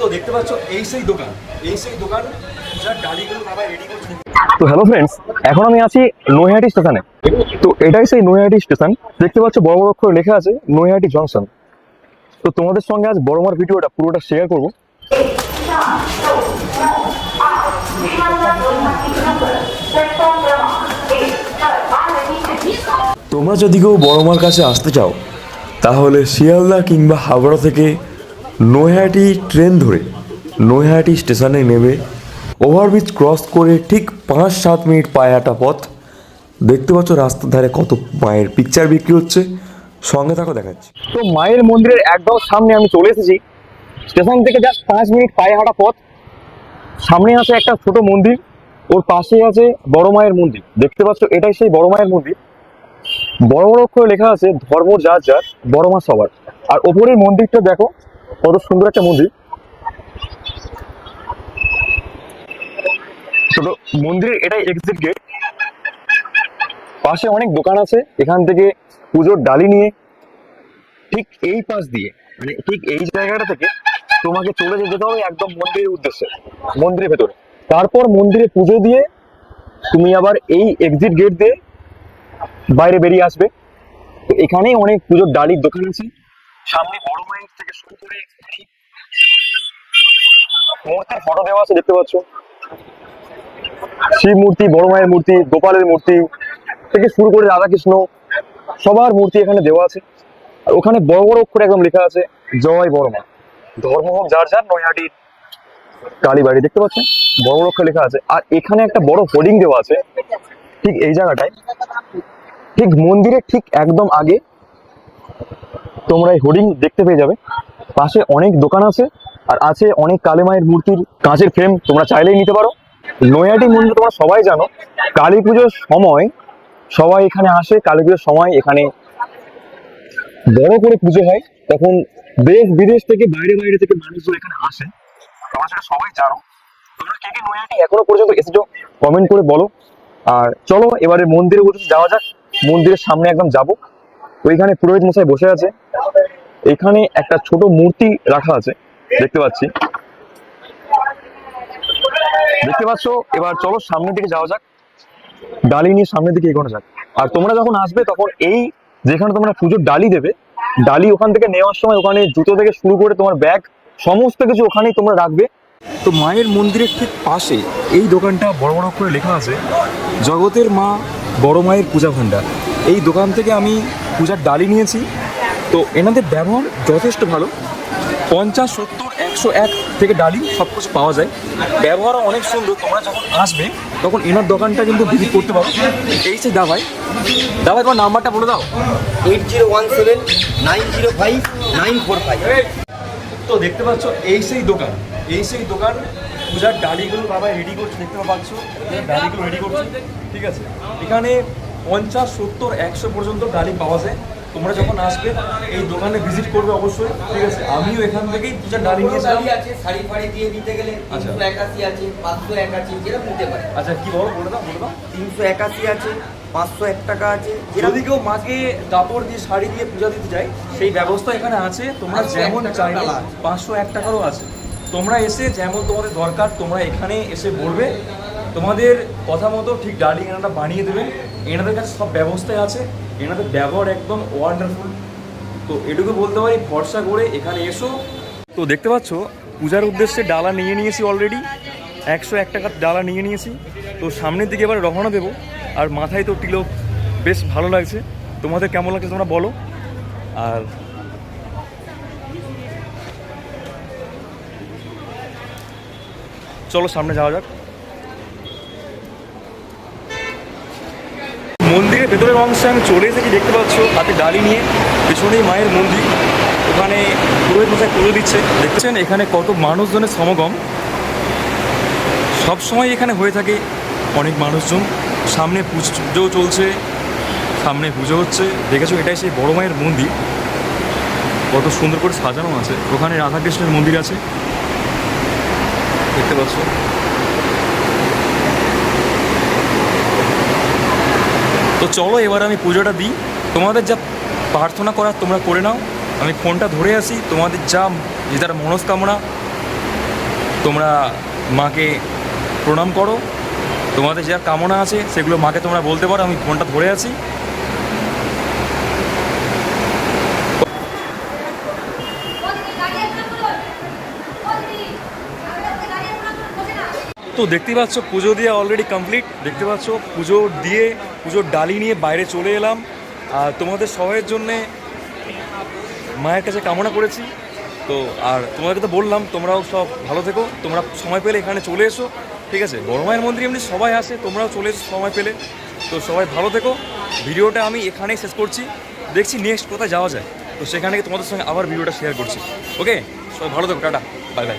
তো দেখতে পাচ্ছ এই সেই দোকান এই সেই দোকান পূজার ডালিগুলো বাবা রেডি করছে। তো হ্যালো ফ্রেন্ডস এখন আমি আছি নৈহাটি স্টেশনে। তো এটাই সেই নৈহাটি স্টেশন। দেখতে পাচ্ছ বড় বড় অক্ষরে লেখা আছে নৈহাটি জংশন। তো তোমাদের সঙ্গে আজ বড় মার ভিডিওটা পুরোটা শেয়ার করব। তোমরা যদি কেউ বড় মার কাছে আসতে চাও তাহলে শিয়ালদা কিংবা হাওড়া থেকে নৈহাটি ট্রেন ধরে নৈহাটি স্টেশনে নেমে ওভারব্রিজ ক্রস করে ঠিক পাঁচ সাত মিনিট পায়ে হাঁটা পথ। দেখতে পাচ্ছ রাস্তার ধারে কত মায়ের পিকচার বিক্রি হচ্ছে। সঙ্গে থাকো, দেখাচ্ছি। তো মায়ের মন্দিরের একদম সামনে আমি চলে এসেছি। স্টেশন থেকে জাস্ট পাঁচ মিনিট পায়ে হাঁটা পথ। সামনে আছে একটা ছোট মন্দির, ওর পাশেই আছে বড় মায়ের মন্দির। দেখতে পাচ্ছ, এটাই সেই বড় মায়ের মন্দির। বড় বড় অক্ষরে লেখা আছে, ধর্ম যার যার, বড় মা সবার। আর ওপরের মন্দিরটা দেখো কত সুন্দর একটা মন্দির। ছোট মন্দিরের এটাই এক্সিট গেট পাশে অনেক দোকান আছে, এখান থেকে পুজোর ডালি নিয়ে। ঠিক এই পাশ দিয়ে মানে ঠিক এই জায়গাটা থেকে তোমাকে চলে যেতে হবে একদম মন্দিরের উদ্দেশ্যে, মন্দিরের ভেতরে। তারপর মন্দিরে পুজো দিয়ে তুমি আবার এই এক্সিট গেট দিয়ে বাইরে বেরিয়ে আসবে। তো এখানেই অনেক পুজোর ডালির দোকান আছে। সামনে বড় মায়ের থেকে শুরু করে মূর্তির ফটো দেওয়া আছে, দেখতে পাচ্ছ? শিব মূর্তি, বড় মায়ের মূর্তি, গোপালের মূর্তি থেকে শুরু করে রাধাকৃষ্ণ, সবার মূর্তি এখানে দেওয়া আছে। আর ওখানে বড় বড় অক্ষরে একদম লেখা আছে, জয় বড় মা। ধর্ম হোক, যার যার নৈহাটির কালীবাড়ি দেখতে পাচ্ছেন? বড় বড় অক্ষরে লেখা আছে। আর এখানে একটা বড় হোর্ডিং দেওয়া আছে, ঠিক এই জায়গাটায়। ঠিক মন্দিরের ঠিক একদম আগে তোমরা এই হোর্ডিং দেখতে পেয়ে যাবে। পাশে অনেক দোকান আছে, আর আছে অনেক কালী মায়ের মূর্তির কাঁচের ফ্রেম, তোমরা চাইলেই নিতে পারো। নৈহাটি মন্দির তোমরা সবাই জানো, কালী পুজোর সময় সবাই এখানে আসে, কালী পুজোর সময় এখানে বড় করে পুজো হয়। তখন দেশ বিদেশ থেকে, বাইরে বাইরে থেকে মানুষজন এখানে আসে। তোমরা সেটা সবাই জানো। তোমরা কে কে নৈহাটি এখনও পর্যন্ত এসেছ কমেন্ট করে বলো। আর চলো, এবারে মন্দিরে যাওয়া যাক। মন্দিরের সামনে একদম যাব। ওইখানে পুরোহিত মশাই বসে আছে। এখানে একটা ছোট মূর্তি রাখা আছে, দেখতে পাচ্ছি। দেখতে পাচ্ছ? এবার চলো সামনের দিকে যাওয়া যাক। ডালি নিয়ে সামনের দিকে এগোনো যাক। আর তোমরা যখন আসবে তখন এই যেখানে তোমরা পুজোর ডালি দেবে, ডালি ওখান থেকে নেওয়ার সময় ওখানে জুতো থেকে শুরু করে তোমার ব্যাগ, সমস্ত কিছু ওখানেই তোমরা রাখবে। তো মায়ের মন্দিরের ঠিক পাশে এই দোকানটা বড় বড় করে লেখা আছে, জগতের মা বড় মায়ের পূজা ভাণ্ডার। এই দোকান থেকে আমি পূজার ডালি নিয়েছি। তো এনাদের ব্যবহার যথেষ্ট ভালো। পঞ্চাশ সত্তর একশো এক থেকে ডালি সব কিছু পাওয়া যায়। ব্যবহারও অনেক সুন্দর। তোমরা যখন আসবে তখন এনার দোকানটা কিন্তু ভিজিট করতে পারো। এই সে দাবাই দাবাই তোমার নাম্বারটা বলে দাও। Eight zero one seven nine zero five nine four five. তো দেখতে পাচ্ছ এই সেই দোকান। এই সেই দোকান পূজার ডালিগুলো বাবা রেডি করছে। দেখতে পাচ্ছ ডালিগুলো রেডি করছে। ঠিক আছে? এখানে পঞ্চাশ সত্তর একশো পর্যন্ত ডালি পাওয়া যায়। তোমরা যখন আসবে এই দোকানে ভিজিট করবে অবশ্যই ঠিক আছে? আমিও এখান থেকেই পূজার ডালি নিয়ে শাড়ি আছে শাড়ি ফাড়ি দিয়ে দিতে গেলে আচ্ছা। একাশি আছে পাঁচশো একাশি যেরকম নিতে পারে। আচ্ছা কি বলো বলে দাও বলে দাও। তিনশো একাশি আছে পাঁচশো এক টাকা আছে যদি কেউ মাকে কাপড় দিয়ে শাড়ি দিয়ে পূজা দিতে যায় সেই ব্যবস্থা এখানে আছে। তোমরা যেমন চাইলে আছে। পাঁচশো এক টাকারও আছে। তোমরা এসে যেমন তোমাদের দরকার তোমরা এখানে এসে বলবে। তোমাদের কথা মতো ঠিক ডালি এনারা বানিয়ে দেবেন এনাদের কাছে সব ব্যবস্থাই আছে, এনাদের ব্যবহার একদম ওয়ান্ডারফুল তো এটুকু বলতে পারি, ভরসা করে এখানে এসো। তো দেখতে পাচ্ছ, পূজার উদ্দেশ্যে ডালা নিয়ে নিয়েছি অলরেডি একশো এক টাকার ডালা নিয়ে নিয়েছি। তো সামনের দিকে এবার রওনা দেবো। আর মাথায় তো টিলক বেশ ভালো লাগছে। তোমাদের কেমন লাগছে তোমরা বলো। আর চলো সামনে যাওয়া যাক মন্দিরের ভেতরের অংশে আমি চলে এসেছি, দেখতে পাচ্ছ, হাতে ডালি নিয়ে, পেছনেই মায়ের মন্দির। ওখানে পুরোহিত মশাই পুজো দিচ্ছে। দেখছেন, এখানে কত মানুষজনের সমাগম। সবসময় এখানে হয়ে থাকে অনেক মানুষজন। সামনে পুজো চলছে, সামনে পুজো হচ্ছে। দেখেছ, এটাই সেই বড় মায়ের মন্দির। কত সুন্দর করে সাজানো আছে। ওখানে রাধাকৃষ্ণের মন্দির আছে। দেখতে পাচ্ছ। তো চলো এবার আমি পুজোটা দিই। তোমাদের যা প্রার্থনা করার তোমরা করে নাও। আমি ফোনটা ধরে আসি। তোমাদের যা যে যেটার মনস্কামনা, তোমরা মাকে প্রণাম করো। তোমাদের যা কামনা আছে সেগুলো মাকে তোমরা বলতে পারো। আমি ফোনটা ধরে আছি তো দেখতে পাচ্ছ, পুজো দিয়ে অলরেডি কমপ্লিট দেখতে পাচ্ছ, পুজো দিয়ে, পুজোর ডালি নিয়ে বাইরে চলে এলাম। আর তোমাদের সবাইয়ের জন্যে মায়ের কাছে কামনা করেছি। তো আর তোমাদেরকে তো বললাম, তোমরাও সব ভালো থেকো। তোমরা সময় পেলে এখানে চলে এসো, ঠিক আছে? বড় মায়ের মন্দিরে এমনি সবাই আসে, তোমরাও চলে এসো সময় পেলে। তো সবাই ভালো থেকো। ভিডিওটা আমি এখানেই শেষ করছি। দেখছি নেক্সট কোথায় যাওয়া যায়। তো সেখানে তোমাদের সঙ্গে আবার ভিডিওটা শেয়ার করছি। ওকে সবাই ভালো থেকো, টাটা। Bye bye